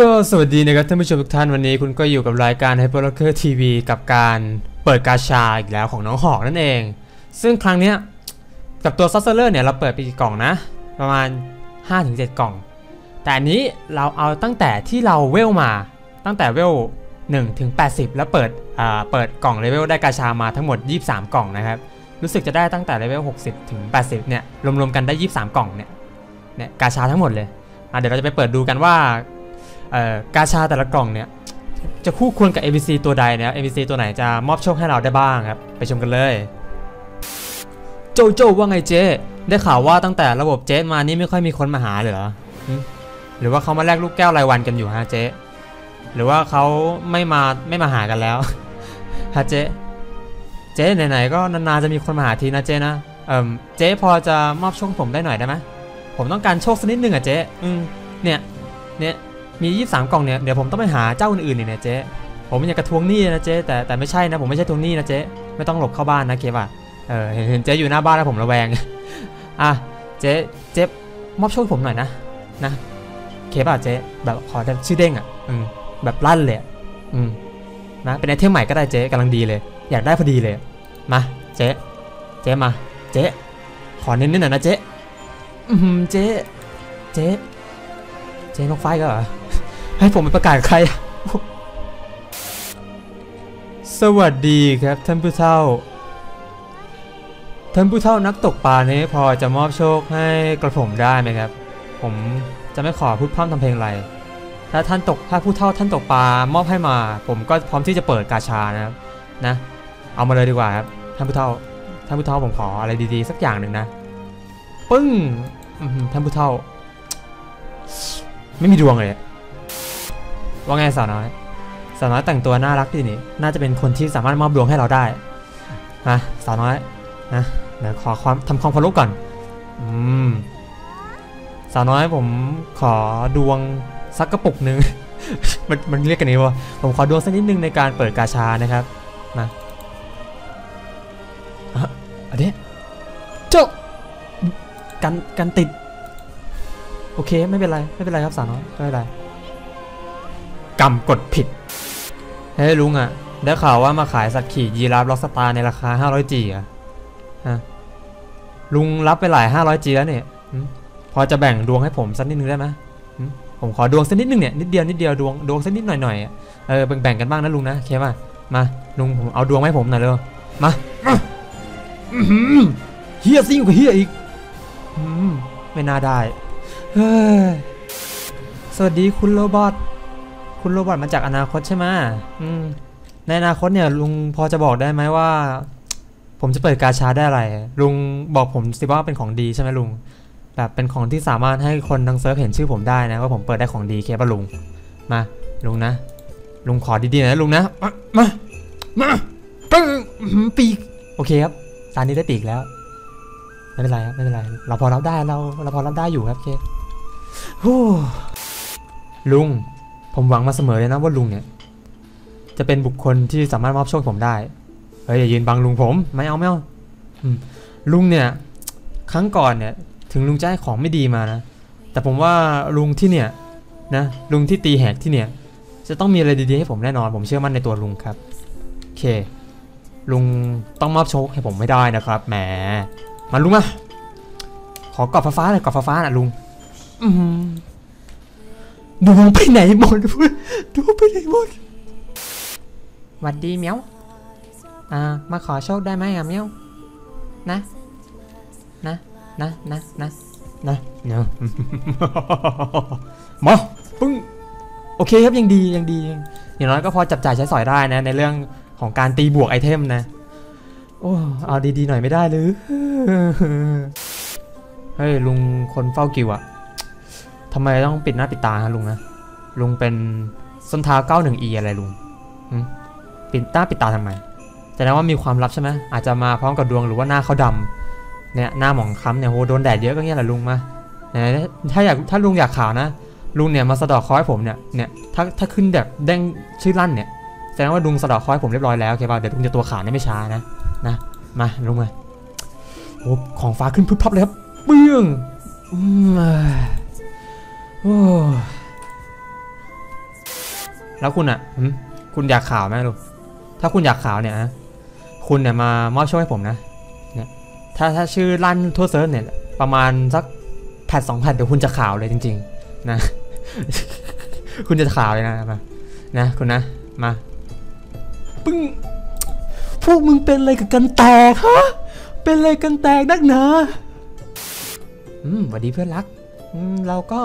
ก็สวัสดีนะครับท่านผู้ชมทุกท่านวันนี้คุณก็อยู่กับรายการ Hyper Locker TV กับการเปิดกาชาอีกแล้วของน้องหอกนั่นเอง ซึ่งครั้งเนี้ยกับตัวซัสเซอร์เนี่ยเราเปิดไปกี่กล่องนะ ประมาณ 5-7 กล่อง แต่อันนี้เราเอาตั้งแต่ที่เราเวลมาตั้งแต่เวล1ถึง80 แล้วเปิดอ่าเปิดกล่องเลเวลได้กาชามาทั้งหมด 23 กล่องนะครับรู้สึกจะได้ตั้งแต่เลเวล60ถึง80เนี่ยรวมๆกันได้ 23 กล่องเนี่ยเนี่ยกาชาทั้งหมดเลยอะเดี๋ยวเราจะไปเปิดดูกันว่า กาชาแต่ละกล่องเนี่ยจะคู่ควรกับ ABC ตัวใดนะครับ ABC ตัวไหนจะมอบโชคให้เราได้บ้างครับ ไปชมกันเลยโจโจว่าไงเจ๊ได้ข่าวว่าตั้งแต่ระบบเจ๊มานี่ไม่ค่อยมีคนมาหาเลยเหรอหรือว่าเขามาแลกลูกแก้วรายวันกันอยู่ฮะเจ๊หรือว่าเขาไม่มาไม่มาหากันแล้วฮะเจ๊เจ๊ไหนๆก็นานๆจะมีคนมาหาทีนะเจ๊นะเอ่มเจ๊พอจะมอบโชคผมได้หน่อยได้ไหมผมต้องการโชคสักนิดหนึ่งอะเจ๊อืมเนี่ยเนี่ย มี 23 กล่องเนี่ยเดี๋ยวผมต้องไปหาเจ้าอื่นๆเนี่ยเจ๊ผมอยากกระทวงหนี้นะเจ๊แต่แต่ไม่ใช่นะผมไม่ใช่ทวงหนี้นะเจ๊ไม่ต้องหลบเข้าบ้านนะเคป่ะเออเห็นเจ๊อยู่หน้าบ้านแล้วผมระแวงอะเจ๊เจ๊มอบชคให้ผมหน่อยนะนะเคป่ะเจ๊แบบขอชื่อเด้งอะอืมแบบลั่นเลยอะอืมนะเป็นไอเทมใหม่ก็ได้เจ๊กำลังดีเลย อยากได้พอดีเลยมาเจ๊เจ๊มาเจ๊ขอเน้นๆหน่อยนะเจ๊อืมเจ๊เจ๊เจ๊นกไฟก็เหรอ ให้ผมไปประกาศใคร สวัสดีครับท่านผู้เฒ่า ท่านผู้เฒ่านักตกปลานี้พอจะมอบโชคให้กระผมได้ไหมครับ ผมจะไม่ขอพูดพร่ำทำเพลงอะไร ถ้าท่านตกถ้าผู้เฒ่าท่านตกปลามอบให้มา ผมก็พร้อมที่จะเปิดกาชานะครับนะ เอามาเลยดีกว่าครับท่านผู้เฒ่า ท่านผู้เฒ่าผมขออะไรดีๆ สักอย่างหนึ่งนะ ปึ้งท่านผู้เฒ่า ไม่มีดวงเลย ว่าไงสาวน้อยสาวน้อยแต่งตัวน่ารักดีนี่ น่าจะเป็นคนที่สามารถมอบดวงให้เราได้นะสาวน้อยนะเดี๋ยวขอความทำความเคารพก่อน อืม สาวน้อยผมขอดวงสักกระปุกหนึ่ง มันมันเรียกกันนี้วะผมขอดวงสักนิดนึงในการเปิดกาชานะครับมาอะอันนี้โจกันกันติด โอเคไม่เป็นไร ไม่เป็นไรครับสาวน้อยไม่เป็นไร กำกดผิด เฮ้ยลุงอะได้ข่าวว่ามาขายสัตว์ขี่ยีราฟล็อกสตาร์ในราคา 500จีอะฮะลุงรับไปหลายห้าร้อยจีแล้วเนี่ยพอจะแบ่งดวงให้ผมสักนิดนึงได้ไหมผมขอดวงสักนิดนึงเนี่ยนิดเดียวนิดเดียวดวงดวงสักนิดหน่อยหน่อยเออแบ่งกันบ้างนะลุงนะเคป่ะมาลุงผมเอาดวงให้ผมหน่อยเร็วมาเฮียซิ่งกว่าเฮียอีกไม่น่าได้สวัสดีคุณโรบอท คุณโรบอทมาจากอนาคตใช่ไหมอืมในอนาคตเนี่ยลุงพอจะบอกได้ไหมว่า ผมจะเปิดกาชาได้อะไร ลุงบอกผมสิว่าเป็นของดีใช่ไหมลุง แบบเป็นของที่สามารถให้คนทั้งเซิร์ฟเห็นชื่อผมได้นะว่าผมเปิดได้ของดีเคป่ะลุง มาลุงนะ ลุงขอดีๆนะลุงนะ มา มามาปึ้งอื้อหือปีกโอเคครับตอนนี้ได้ปีกแล้ว ไม่เป็นไรครับไม่เป็นไร เราพอรับได้เราเราพอรับได้อยู่ครับเคฮู้ลุง ผมหวังมาเสมอเลยนะว่าลุงเนี่ย จะเป็นบุคคลที่สามารถมอบโชคผมได้ เฮ้ยอย่ายืนบังลุงผมไม่เอาไม่เอาลุงเนี่ย ครั้งก่อนเนี่ย ถึงลุงจะให้ของไม่ดีมานะ แต่ผมว่าลุงที่เนี่ยนะลุงที่ตีแหกที่เนี่ย จะต้องมีอะไรดีๆให้ผมแน่นอน ผมเชื่อมั่นในตัวลุงครับโอเค ลุงต้องมอบโชคให้ผมไม่ได้นะครับแหมมาลุงมาขอกรอบฟ้าๆหน่อยกรอบฟ้าๆนะลุง อื ดวงไปไหนหมดดวงไปไหนหมดหวัดดีเมียวอ่ามาขอโชคได้ไหมอะเมียวนะนะนะนะนะนะเนาะมาปึ้งโอเคครับยังดียังดียังอย่างน้อยก็พอจับจ่ายใช้สอยได้นะ ในเรื่องของการตีบวกไอเทมนะ โอ้เอาดีๆหน่อยไม่ได้หรือเฮ้ยลุงคนเฝ้ากิวอะ ทำไมต้องปิดหน้าปิดตาฮะลุงนะ ลุงเป็นส้นเท้า 91E อะไรลุงปิดหน้าปิดตาทำไมแสดงว่ามีความลับใช่ไหมอาจจะมาพร้อมกับดวงหรือว่าหน้าเขาดำเนี่ยหน้าหมองคล้ำเนี่ยโหโดนแดดเยอะก็เงี้ยแหละลุงมาเนี่ยถ้าอยากถ้าลุงอยากขาวนะลุงเนี่ยมาสะดอกคอให้ผมเนี่ยเนี่ยถ้าถ้าขึ้นแบบเด้งชื่อลั่นเนี่ยแสดงว่าลุงสะดอกคอให้ผมเรียบร้อยแล้วโอเคป่ะเดี๋ยวลุงจะตัวขาวเนี่ไม่ช้านะนะมาลุงมาโอ้ของฟ้าขึ้นพึบพับเลยครับเปี้ยงอืมา แล้วคุณอะหึคุณอยากข่าวไหมลูก ถ้าคุณอยากข่าวเนี่ยนะคุณเนี่ยมามอบโชคให้ผมนะเนี่ยถ้าถ้าชื่อลั่นทั่วเซิร์ฟเนี่ย ประมาณสักแพทสองแพทเดี๋ยวคุณจะข่าวเลยจริง ๆ นะ คุณจะข่าวเลยนะมานะคุณนะ มา ปึ้ง พวกมึงเป็นอะไรกับกันแตกฮะ เป็นอะไรกันแตกนักหนา อืมสวัสดีเพื่อนรักอืม เราก็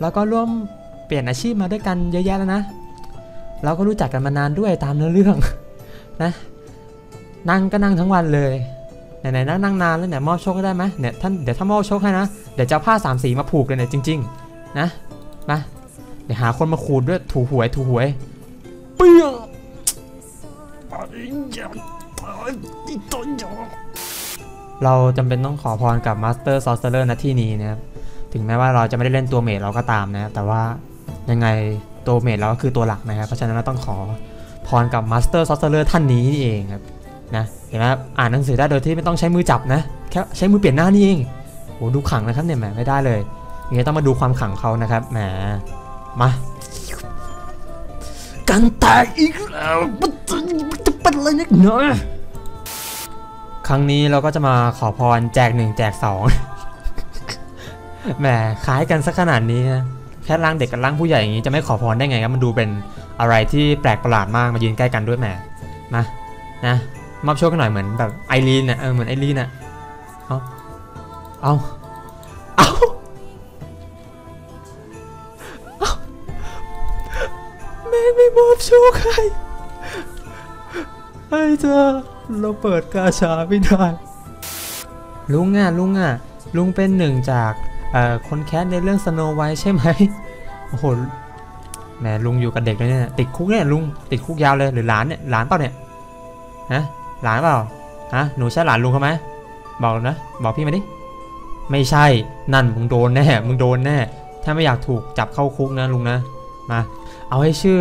เราก็ร่วมเปลี่ยนอาชีพมาด้วยกันเยอะแยะแล้วนะ เราก็รู้จักกันมานานด้วยตามเนื้อเรื่องนะ นั่งก็นั่งทั้งวันเลยไหนๆนั่งนั่งนานแล้วเนี่ยมอบโชคให้ได้ไหมเนี่ยท่านเดี๋ยวถ้ามอบโชคให้นะเดี๋ยวจะเอาผ้าสามสีมาผูกเลยเนี่ยจริง ๆ นะมาเดี๋ยวหาคนมาขูดด้วยถูหวยถูหวยเปี้ยงเราจำเป็นต้องขอพรกับมาสเตอร์ซอสเตอร์ณที่นี้นะครับ ถึงแม้ว่าเราจะไม่ได้เล่นตัวเมดเราก็ตามนะครับแต่ว่ายังไงตัวเมดเราก็คือตัวหลักนะครับเพราะฉะนั้นเราต้องขอพรกับมาสเตอร์ซอสเตอร์ท่านนี้นี่เองครับนะเห็นไหมอ่านหนังสือได้โดยที่ไม่ต้องใช้มือจับนะแค่ใช้มือเปลี่ยนหน้านี่เองโหดูขังนะครับเนี่ยแหมไม่ได้เลยอย่างนี้ต้องมาดูความขังเขานะครับแหมมากันแตกอีกแล้วจะมันจะเป็นอะไรนักหนาครั้งนี้เราก็จะมาขอพรแจกหนึ่งแจกสอง แหมคล้ายกันสักขนาดนี้นะแค่ร่างเด็กกับร่างผู้ใหญ่อย่างนี้จะไม่ขอพรได้ไงครับมันดูเป็นอะไรที่แปลกประหลาดมากมายืนใกล้กันด้วยแหมมานะมอบโชคกันหน่อยเหมือนแบบไอรีนนะเออเหมือนไอรีนนะเอาเอาเอาเอาแม่ไม่มอบโชคให้ให้เธอเราเปิดกาชาไม่ได้ลุงอะลุงอะลุงเป็นหนึ่งจาก คนแคสในเรื่องสโนไวท์ใช่ไหมโอ้โหแหมลุงอยู่กับเด็กเลยเนี่ยติดคุกเนี่ยลุงติดคุกยาวเลยหรือหลานเนี่ยหลานเปล่าเนี่ยฮะหลานเปล่าฮะหนูใช่หลานลุงเขาไหมบอกนะบอกพี่มาดิไม่ใช่นั่นมึงโดนแน่มึงโดนแน่ถ้าไม่อยากถูกจับเข้าคุกนะลุงนะมาเอาให้ชื่อ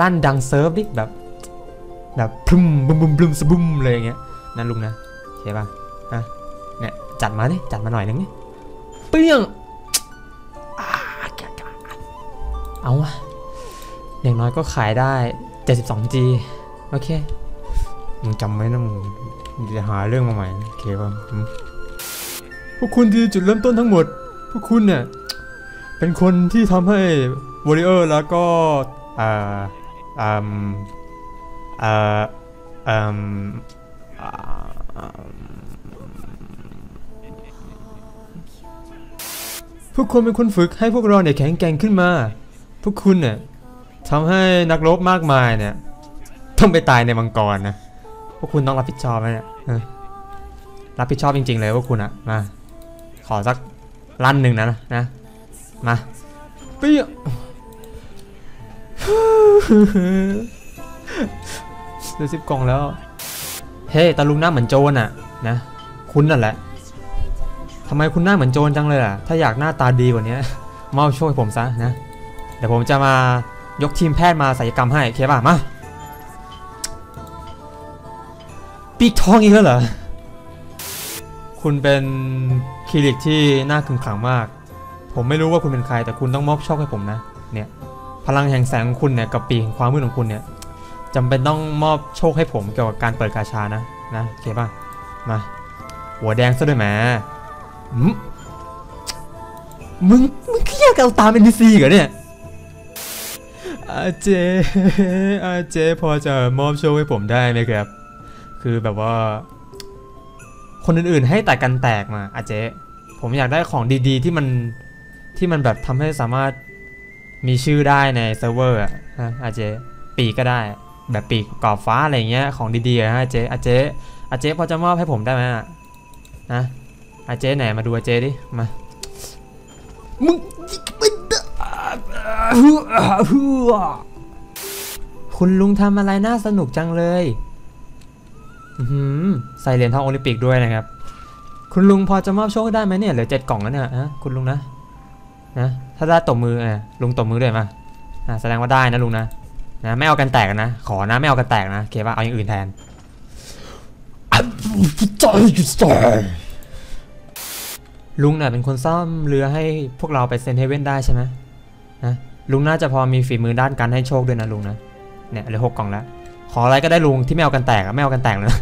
ลั่นดังเซิร์ฟดิแบบแบบพรึมบึมบึมบึมสบุมเลยอย่างเงี้ยนั่นลุงนะโอเคป่ะฮะเนี่ยจัดมาดิจัดมาหน่อยนึงนี่ ปี้ยงอ่ากะกะเอาวะอย่างน้อยก็ขายได้ 72G โอเค มึงจำไว้นะมึงจะหาเรื่องมาใหม่โอเคป่ะอืมพวกคุณที่จุดเริ่มต้นทั้งหมด พวกคุณเนี่ย เป็นคนที่ทำให้วอริเออร์แล้วก็อ่าอ่าอ่าอ่า พวกคุณเป็นคนฝึกให้พวกเราเนี่ยแข็งแกร่งขึ้นมา พวกคุณเนี่ยทำให้นักรบมากมายเนี่ย ต้องไปตายในมังกรนะ พวกคุณต้องรับผิดชอบไหมเนี่ยรับผิดชอบจริง ๆ เลยพวกคุณอะมา ขอสักลั่นหนึ่งนะนะ มาเปี้ยเหลือสิบกล่องแล้ว เฮ้ตาลุงหน้าเหมือนโจรอะนะ คุณนั่นแหละ ทำไมคุณหน้าเหมือนโจรจังเลยอะ ถ้าอยากหน้าตาดีกว่านี้มอบโชคให้ผมซะนะ เดี๋ยวผมจะมายกทีมแพทย์มาศัลยกรรมให้เคป่ะ มาปีกทองอีกแล้วเหรอ คุณเป็นคลินิกที่น่าขึงขังมาก ผมไม่รู้ว่าคุณเป็นใครแต่คุณต้องมอบโชคให้ผมนะ เนี่ย พลังแห่งแสงของคุณเนี่ยกับปีกแห่งความมืดของคุณเนี่ยจำเป็นต้องมอบโชคให้ผมเกี่ยวกับการเปิดกาชานะนะโอเคป่ะ มา หัวแดงซะด้วยแหม มมึง มึงแค่เอาตาม NPC เหรอเนี่ยอาเจอาเจพอจะมอบโชคให้ผมได้ไหมครับ คือแบบว่า คนอื่นๆให้แต่กันแตกมาอาเจ ผมอยากได้ของดีๆ ที่มันที่มันแบบทำให้สามารถมีชื่อได้ในเซิร์ฟเวอร์อะฮะอาเจ ปีก็ได้ แบบปีกกรอบฟ้าอะไรเงี้ยของดีๆอะอาเจอาเจอาเจพอจะมอบให้ผมได้ไหมอะนะ อาเจไหนมาดูอาเจดิ มา มึงคุณลุงทำอะไรน่าสนุกจังเลยอื้อหือใส่เหรียญทองโอลิมปิกด้วยนะครับ คุณลุงพอจะมอบโชคได้ไหมเนี่ยเหลือเจ็ดกล่องแล้วเนี่ยฮะคุณลุงนะ นะ ถ้าได้ตบมืออะลุงตบมือด้วยมาอะแสดงว่าได้นะลุงนะ นะไม่เอากันแตกนะ ขอนะไม่เอากันแตกนะโอเคป่ะเอาอย่างอื่นแทน ลุงน่ะเป็นคนซ่อมเรือให้พวกเราไปเซนเฮเว่นได้ใช่ไหมนะลุงน่าจะพอมีฝีมือด้านการให้โชคด้วยนะลุงนะเนี่ยเหลือหกกล่องแล้วขออะไรก็ได้ลุงที่ไม่เอากันแตกอะไม่เอากันแตกเลยนะ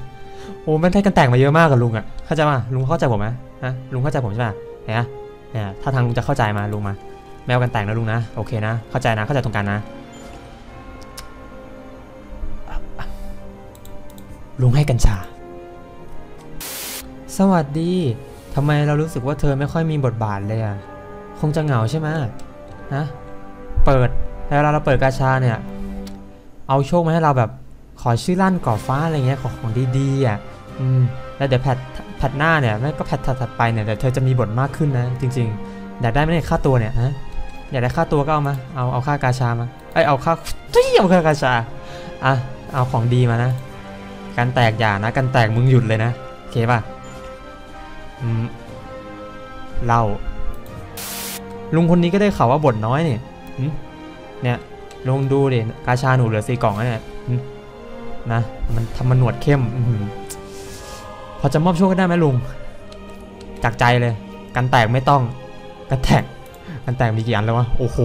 โอ้ไม่ได้กันแตกมาเยอะมากกับลุงอะเข้าใจป่ะลุงเข้าใจผมไหมฮะลุงเข้าใจผมใช่ป่ะเนี่ยเนี่ยถ้าทางลุงจะเข้าใจมาลุงมาไม่เอากันแตกนะลุงนะโอเคนะ เข้าใจนะเข้าใจตรงกันนะลุงให้กัญชา สวัสดี ทำไมเรารู้สึกว่าเธอไม่ค่อยมีบทบาทเลยอะ คงจะเหงาใช่ไหมนะ เปิดแล้วเวลาเราเปิดกาชาเนี่ย เอาโชคมาให้เราแบบขอชื่อลั่นก่อฟ้าอะไรเงี้ยขอของดีๆอะ อืม แล้วเดี๋ยวแพทแพทหน้าเนี่ยไม่ก็แพทถัดไปเนี่ยเดี๋ยวเธอจะมีบทมากขึ้นนะ จริงๆ อยากได้ไมเนี่ยค่าตัวเนี่ยฮะ อยากได้ค่าตัวก็เอามา เอาเอาค่ากาชามาเอ้ยเอาค่าตุ้ยเอาค่ากาชา อะ เอาของดีมานะ การแตกอย่านะ การแตกมึงหยุดเลยนะ โอเคป่ะ เหล่า ลุงคนนี้ก็ได้ข่าวว่าบทน้อยเนี่หึเนี่ยลองดูดิกาชาหนูเหลือสี่กล่องแล้วเนี่ยนะ มันทำมันหนวดเข้มอพอจะมอบโชคก็ได้ไหมลุง จากใจเลย กันแตกไม่ต้อง กันแตก กันแตกมีกี่อันแล้ววะ โอ้โห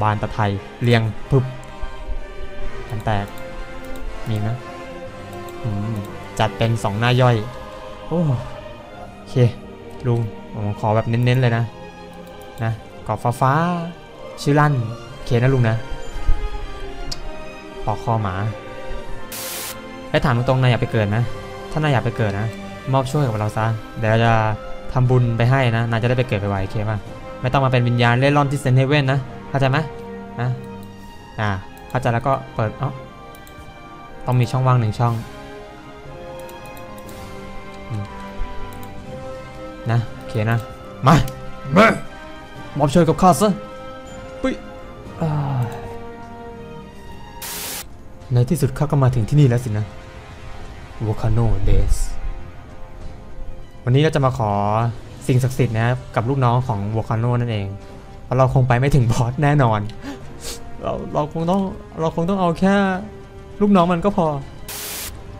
บานตะไทยเรียงพึบกันแตก มีไหมจัดเป็นสองหน้าย่อย โอ้โอเคลุงผมขอแบบเน้นๆเลยนะนะกรอบฟ้าๆชื่อลั่นเคนะลุงนะปอกคอหมาไอ้ถามตรงๆนายอยากไปเกิดไหมถ้านายอยากไปเกิดนะ มอบช่วยกับเราซะเดี๋ยวเราจะทำบุญไปให้นะนายจะได้ไปเกิดไปไวเคป่ะไม่ต้องมาเป็นวิญญาณเล่ร่อนที่เซนเฮเว่นนะเข้าใจไหมนะอ่าเข้าใจแล้วก็เปิดเอ้าต้องมีช่องว่างหนึ่งช่อง นะ โอเคนะ มา มามอบช่วยกับข้าซะอ่าในที่สุดข้าก็มาถึงที่นี่แล้วสินะ Volcano Days วันนี้เราจะมาขอสิ่งศักดิ์สิทธิ์นะครับกับลูกน้องของ Volcano นั่นเอง เพราะเราคงไปไม่ถึงบอสแน่นอน เราเราคงต้องเราคงต้องเอาแค่ ลูกน้องมันก็พอ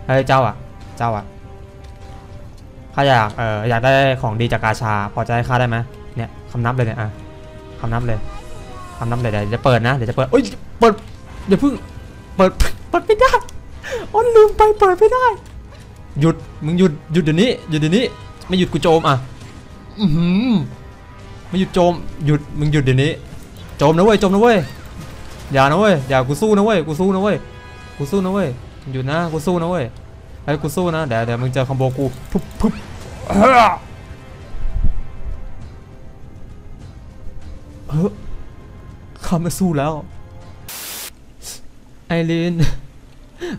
เฮ้ยเจ้าอะ เจ้าอะ ข้าอยากเอออยากได้ของดีจากกาชา พอจะให้ข้าได้ไหมเนี่ยคำนับเลยเนี่ยอะคำนับเลยทำน้ำเลยเดี๋ยวจะเปิดนะเดี๋ยวจะเปิดเอ้ยเปิดอย่าเพิ่งเปิดเปิดไม่ได้อ๋อลืมไปเปิดไม่ได้ หยุดมึงหยุดหยุดเดี๋ยวนี้หยุดเดี๋ยวนี้ไม่หยุดกูโจมอะอือหือไม่หยุดโจมหยุดมึงหยุดเดี๋ยวนี้โจมนะเว้ยโจมนะเว้ยอย่านะเว้ยอย่ากูสู้นะเว้ยกูสู้นะเว้ยกูสู้นะเว้ยหยุดนะกูสู้นะเว้ย ไอ้กูสู้นะเดี๋ยวเดี๋ยวมึงเจอคอมโบกูพุบพุบเฮ้อข้าไม่สู้แล้ว ไอรีน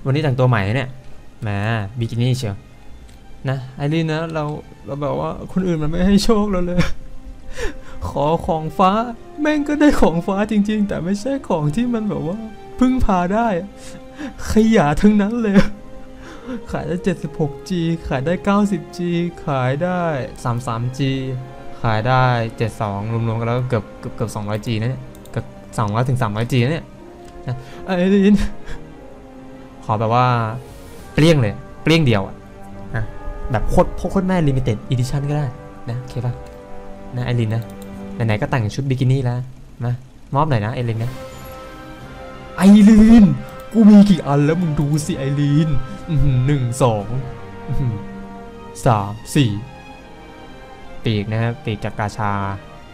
วันนี้แต่งตัวใหม่เนี่ยแหมบิกินี่เชียวนะไอรีนนะเราเราแบบว่าคนอื่นมันไม่ให้โชคเราเลย ขอของฟ้า แม่งก็ได้ของฟ้าจริง ๆ แต่ไม่ใช่ของที่มันแบบว่าพึ่งพาได้ ขยะทั้งนั้นเลย ขายได้ 76G ขายได้ 90G ขายได้ 33G ขายได้ 72 รวมๆกันแล้วเกือบเกือบเกือบ 200G นะเนี่ยสองร้อยถึงสามร้อยจีเนี่ยไอ้ลินขอแบบว่า เปรี้ยงเลย เปรี้ยงเดียวอะนะแบบโคตรโคตรแม่ลิมิเต็ดอีดิชั่นก็ได้นะโอเคปะนะไอรินนะ ไหนๆก็แต่งชุดบิกินี่แล้วมามอบหน่อยนะไอรินนะไอรินกูมีกี่อันแล้วมึงดูสิไอริน หนึ่งสองสามสี่ปีกนะครับปีกจากกาชา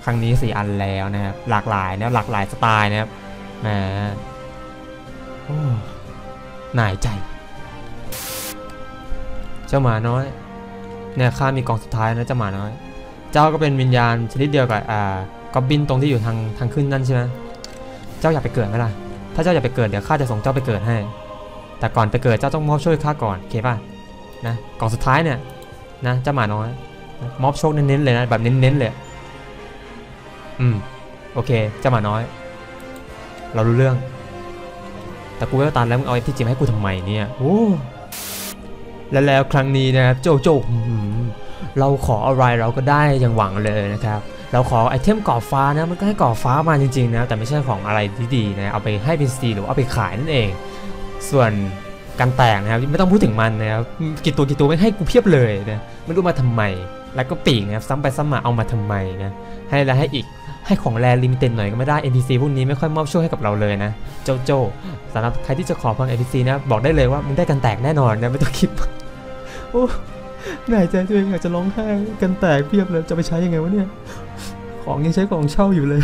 ครั้งนี้สี่อันแล้วนะครับหลากหลายนะหลากหลายสไตล์นะครับแหมโอ้หน่ายใจ เจ้าหมาน้อยเนี่ยข้ามีกองสุดท้ายนะเจ้าหมาน้อย เจ้าก็เป็นวิญญาณชนิดเดียวกับอ่ากอบบินตรงที่อยู่ทางทางขึ้นนั่นใช่ไหมเจ้าอยากไปเกิดไหมล่ะถ้าเจ้าอยากไปเกิดเดี๋ยวข้าจะส่งเจ้าไปเกิดให้ แต่ก่อนไปเกิดเจ้าต้องมอบโชคให้ข้าก่อนโอเคป่ะนะกล่องสุดท้ายเนี่ยนะเจ้าหมาน้อยมอบโชคเน้นๆเลยนะแบบเน้นๆเลยอืมโอเคเจ้าหมาน้อย เรารู้เรื่อง แต่กูก็ตานแล้วมึงเอาไอ้ที่จิมให้กูทำไมเนี่ยโอ้และแล้วครั้งนี้นะครับโจโจเราขออะไรเราก็ได้อย่างหวังเลยนะครับเราขอไอเทมก่อฟ้านะมันก็ให้ก่อฟ้ามาจริงๆนะแต่ไม่ใช่ของอะไรที่ดีนะเอาไปให้เป็นสตีหรือเอาไปขายนั่นเอง ส่วนการแตกนะครับไม่ต้องพูดถึงมันนะครับกี่ตัวกี่ตัวไม่ให้กูเพียบเลยนะไม่รู้มาทำไม แล้วก็ปีกนะครับซ้ำไปซ้ำมาเอามาทำไมนะให้แล้วให้อีกให้ของแรลิมิเต็ดหน่อยก็ไม่ได้ NPC พวกนี้ไม่ค่อยมอบโชคให้กับเราเลยนะโจโจสำหรับใครที่จะขอพลัง NPC นะบอกได้เลยว่ามึงได้กันแตกแน่นอนนะไม่ต้องคิดโอ้หนื่อยใจตัวเองอยากจะร้องไห้กันแตกเพียบเลยจะไปใช้ยังไงวะเนี่ย ของยังใช้ของเช่าอยู่เลย